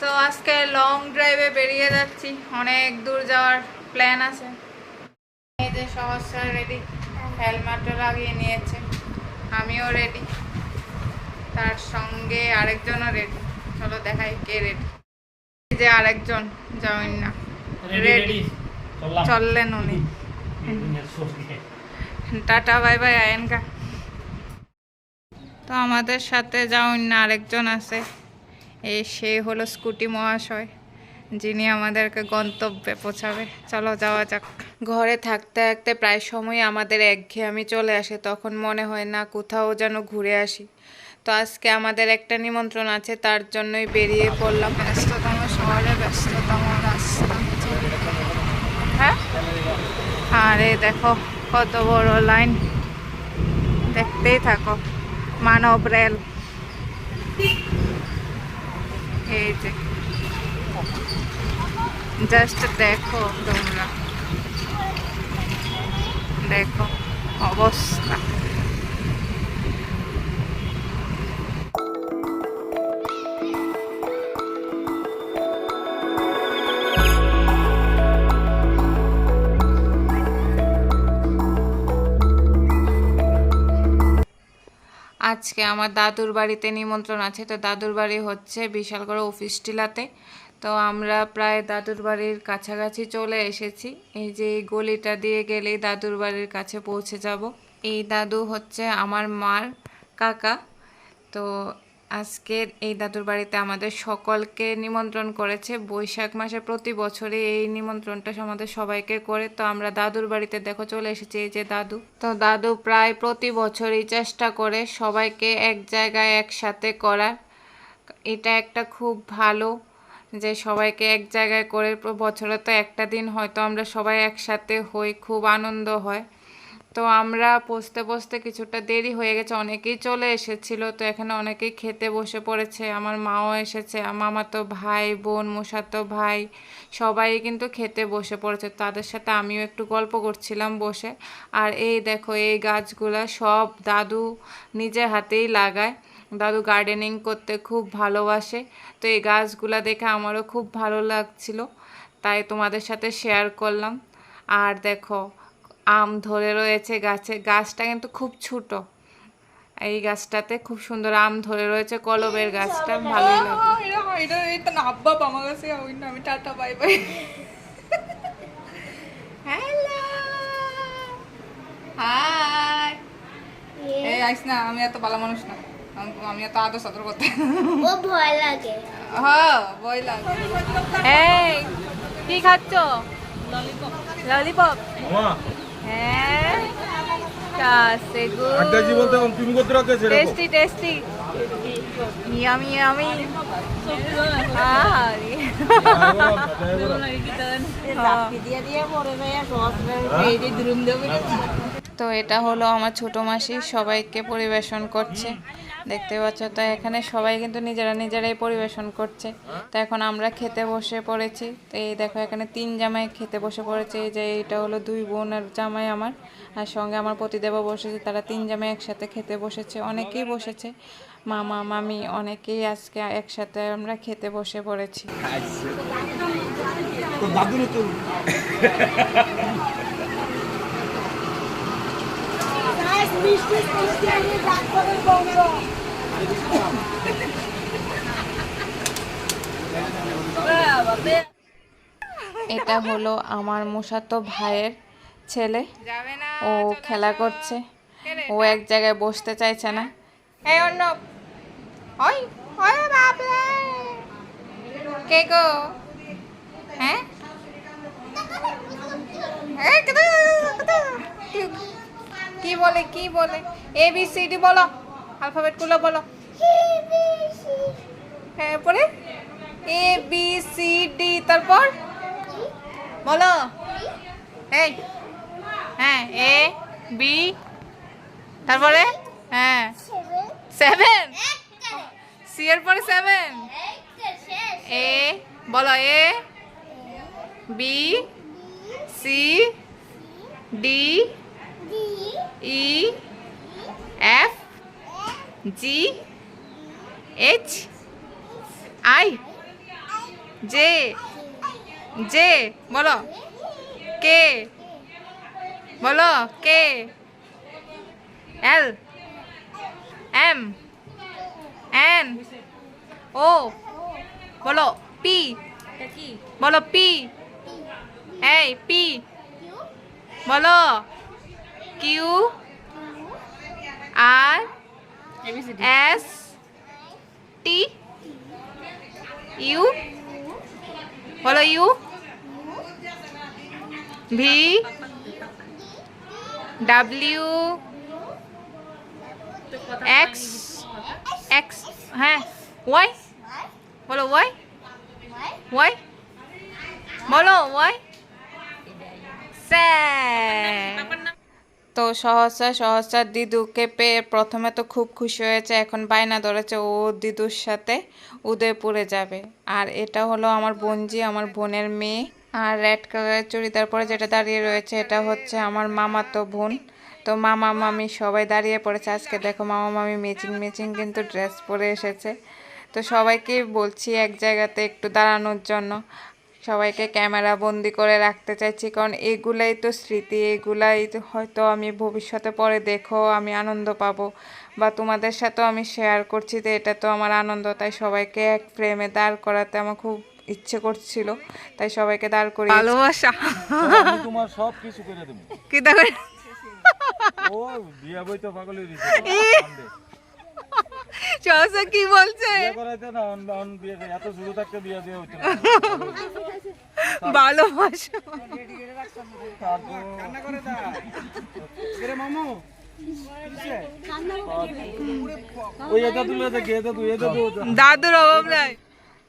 তো আজকে লং ড্রাইভে বেরিয়ে যাচ্ছি। অনেক দূর যাওয়ার প্ল্যান আছে। এই যে সহস্র রেডি হেলমেটও লাগিয়ে নিয়েছে। আমিও রেডি তার সঙ্গে আরেকজনও রেডি চলো দেখাই কে রেডি এই যে আরেকজন জয়েন না। রেডি চললেন উনি। টাটা বাই বাই আয়েনকা। তো আমাদের সাথে যাওন না আরেকজন আছে। এই সে হলো স্কুটি মহাশয় যিনি আমাদেরকে গন্তব্যে পৌঁছাবে। চলো যাওয়া যাক। ঘরে থাকতে থাকতে প্রায় সময় আমাদের একঘেয়েমি চলে আসে তখন মনে হয় না কোথাও যেন ঘুরে আসি। তো আজকে আমাদের একটা নিমন্ত্রণ আছে তার জন্যই বেরিয়ে পড়লাম। ব্যস্ততম শহরে ব্যস্ততম রাস্তা। হ্যাঁ? আরে দেখো কত বড় লাইন। দেখতেই থাকো মানব রেল। এই যে জাস্ট দেখো তোমরা। দেখো অবস্থা। আজকে আমার দাদুর বাড়িতে নিমন্ত্রণ আছে। তো দাদুর বাড়ি হচ্ছে বিশাল করে অফিস টিলাতে। তো আমরা প্রায় দাদুর বাড়ির কাছাকাছি চলে এসেছি। এই যে এই গলিটা দিয়ে গেলেই দাদুর বাড়ির কাছে পৌঁছে যাব। এই দাদু হচ্ছে আমার মার কাকা। তো আজকে এই দাদুর বাড়িতে আমাদের সকলকে নিমন্ত্রণ করেছে। বৈশাখ মাসে প্রতি বছরই এই নিমন্ত্রণটা আমাদের সবাইকে করে। তো আমরা দাদুর বাড়িতে দেখো চলে এসেছি এই যে দাদু। তো দাদু প্রায় প্রতি বছরই চেষ্টা করে সবাইকে এক জায়গায় একসাথে করার। এটা একটা খুব ভালো যে সবাইকে এক জায়গায় করে। বছরে তো একটা দিন হয়তো আমরা সবাই একসাথে হই, খুব আনন্দ হয়। তো আমরা পৌঁছতে পৌঁছতে কিছুটা দেরি হয়ে গেছে, অনেকেই চলে এসেছিল, তো এখানে অনেকেই খেতে বসে পড়েছে, আমার মাও এসেছে মামা তো ভাই, বোন মোসাতো ভাই, সবাই কিন্তু খেতে বসে পড়েছে, তাদের সাথে আমিও একটু গল্প করছিলাম বসে, আর এই দেখো, এই গাছগুলা সব দাদু নিজের হাতেই লাগায়, দাদু গার্ডেনিং করতে খুব ভালোবাসে, তো এই গাছগুলা দেখে আমারও খুব ভালো লাগছিল, তাই তোমাদের সাথে শেয়ার করলাম, আর দেখো আম ধরে রয়েছে গাছে। গাছটা কিন্তু খুব ছোট। এই গাছটাতে খুব সুন্দর আম ধরে রয়েছে কলবের গাছটা। ভালোই লাগে। Tata bye bye. Hello hi এই আইস না আমি এত ভালো মানুষ না। আমি- আমি এত আদর সদর করতে। ও ভয় লাগে। হ্যাঁ বই লাগে। এই কি খাচ্ছ? ললিপপ মামা। হ্যাঁ কাছে গুড আড্ডা জীবন তুমি করতে রাখতে সেরকম। Tasty tasty. ইয়ামি ইয়ামি তো এটা হলো আমার ছোট মাসি সবাইকে পরিবেশন করছে। দেখতে পাচ্ছ, তো এখানে সবাই কিন্তু নিজেরা নিজেরাই পরিবেশন করছে। তো এখন আমরা খেতে বসে পড়েছি। তো এই দেখো, এখানে তিন জামাই খেতে বসে পড়েছে। এই যে এটা হলো দুই বোনের জামাই আমার। আর সঙ্গে আমার পতিদেবও বসেছে। তারা তিন জামাই একসাথে খেতে বসেছে। অনেকেই বসেছে। মামা, মামি অনেকেই আজকে একসাথে আমরা খেতে বসে পড়েছি। এটা হলো আমার মশাতো ভাইয়ের ছেলে। ও খেলা করছে। ও এক জায়গায় বসতে চাইছে না। এই অন্য ওই ওই বাপরে কে গো? হ্যাঁ? কি- বলে, কি বলে? এ বি সি ডি বলো অ্যালফাবেটগুলো বলো। হ্যাঁ পরে? এ বি সি ডি তারপর? বলো। এই হ্যাঁ এ বি তারপরে? হ্যাঁ। সেভেন সি এর পরে সেভেন এ বলো A B C D E F G H I J J বলো। কে বলো কে এল এম এন ও বলো পি বলো পি এই পি বলো। Q R S T U বলো U V W X X হ্যাঁ ওয়াই বলো ওয়াই ওয়াই বলো ওয়াই তো সহসা সহসার দিদুকে পেয়ে প্রথমে তো খুব খুশি হয়েছে, এখন বায়না ধরেছে ও দিদুর সাথে উদয়পুরে যাবে। আর এটা হলো আমার বোনজি, আমার বোনের মেয়ে। আর রেড কালারের চুড়িদার পরে যেটা দাঁড়িয়ে রয়েছে, এটা হচ্ছে আমার মামাতো বোন। তো মামা, মামি সবাই দাঁড়িয়ে পড়েছে। আজকে দেখো মামা, মামি মেচিং ম্যাচিং কিন্তু ড্রেস পরে এসেছে। তো সবাইকে বলছি এক জায়গাতে একটু দাঁড়ানোর জন্য। সবাইকে ক্যামেরা বন্দি করে রাখতে চাইছি কারণ এগুলাই তো স্মৃতি এগুলাই তো হয়তো আমি ভবিষ্যতে পরে দেখো আমি আনন্দ পাবো। বা তোমাদের সাথেও আমি শেয়ার করছি তো এটা তো আমার আনন্দ তাই সবাইকে এক ফ্রেমে দাঁড় করাতে আমার খুব ইচ্ছে করছিল তাই সবাইকে দাঁড় করিয়ে ভালোবাসা। তোমার সব কিছু করে দেবো। কি দেখো ও বিয়া বই তো পাগলের সহসা কি বলছে? বিয়ে করাইতে না অন অন বিয়ে এত শুরু থাকতে বিয়ে দিয়ে হইতো ভালোবাসা। দাদুর অভাব নাই।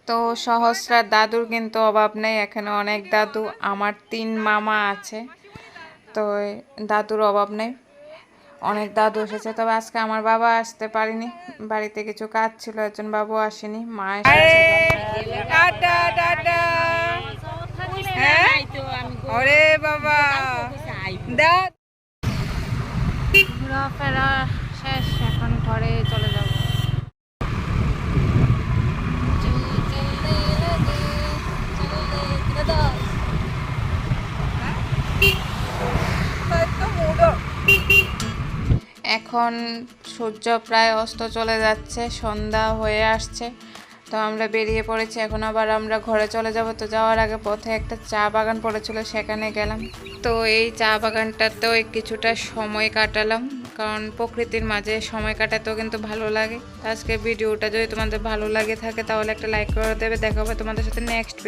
তো সহস্রার দাদুর কিন্তু অভাব নেই এখানে অনেক দাদু আমার তিন মামা আছে তো দাদুর অভাব নেই। অনেক দাদু এসেছে তবে আজকে আমার বাবা আসতে পারিনি। বাড়িতে কিছু কাজ ছিল একজন বাবু আসেনি মা এসেছে। Tata tata. ওরে বাবা। দা ঘোরাফেরা শেষ, এখন ঘরে চলে যাব। এখন সূর্য প্রায় অস্ত চলে যাচ্ছে, সন্ধ্যা হয়ে আসছে। তো আমরা বেরিয়ে পড়েছি, এখন আবার আমরা ঘরে চলে যাব। তো যাওয়ার আগে পথে একটা চা বাগান পড়েছিল, সেখানে গেলাম। তো এই চা বাগানটাতেও কিছুটা সময় কাটালাম, কারণ প্রকৃতির মাঝে সময় কাটাতেও কিন্তু ভালো লাগে। আজকে ভিডিওটা যদি তোমাদের ভালো লাগে থাকে, তাহলে একটা লাইক করে দেবে দেখা হবে তোমাদের সাথে নেক্সট